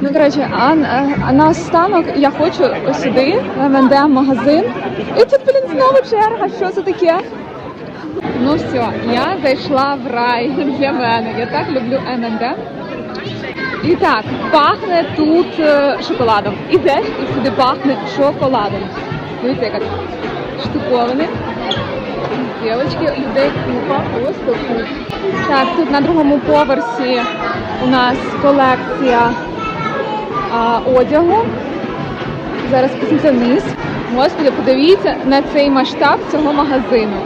Ну, коротше, а, а на останок я хочу сюди, в M&M магазин. І тут, блін, знову черга. Що це таке? Ну все, я зайшла в рай для мене. Я так люблю M&M. І так, пахне тут е, шоколадом. Ідеш і сюди пахне шоколадом. Дивіться, яка тут штуковини. Дівчатки, людей купа, просто купа. Так, тут на другому поверсі у нас колекція а, одягу. Зараз спустимося вниз. Господи, подивіться на цей масштаб цього магазину.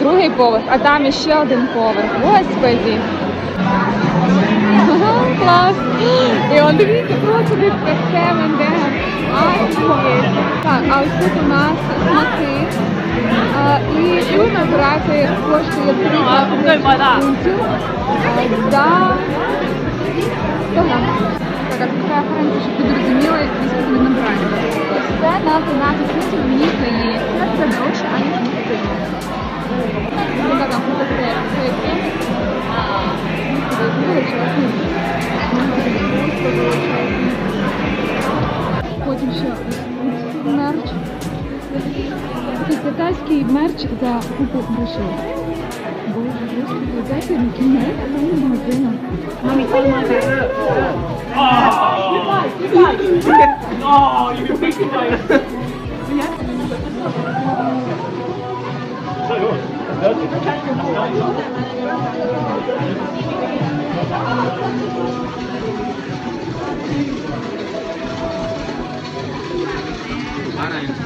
Другий поверх, а там іще один поверх. Господи. Ага, клас. І он дивіться, просто від Офігеть. Так, а ось тут у нас. А, і тут набирати коштує 30 фунтів за 100 грам. Так, а франція, щоб ви зрозуміли, скільки ви набираєте. Ось це на 13 фунтів мені здається. Це дорожче, аніж ми хотіли. Така там фотосесія. Потім ще мерч. Такий китайський мерч за купу грошей. Боже, oh, you big guys. So yeah. So good. That's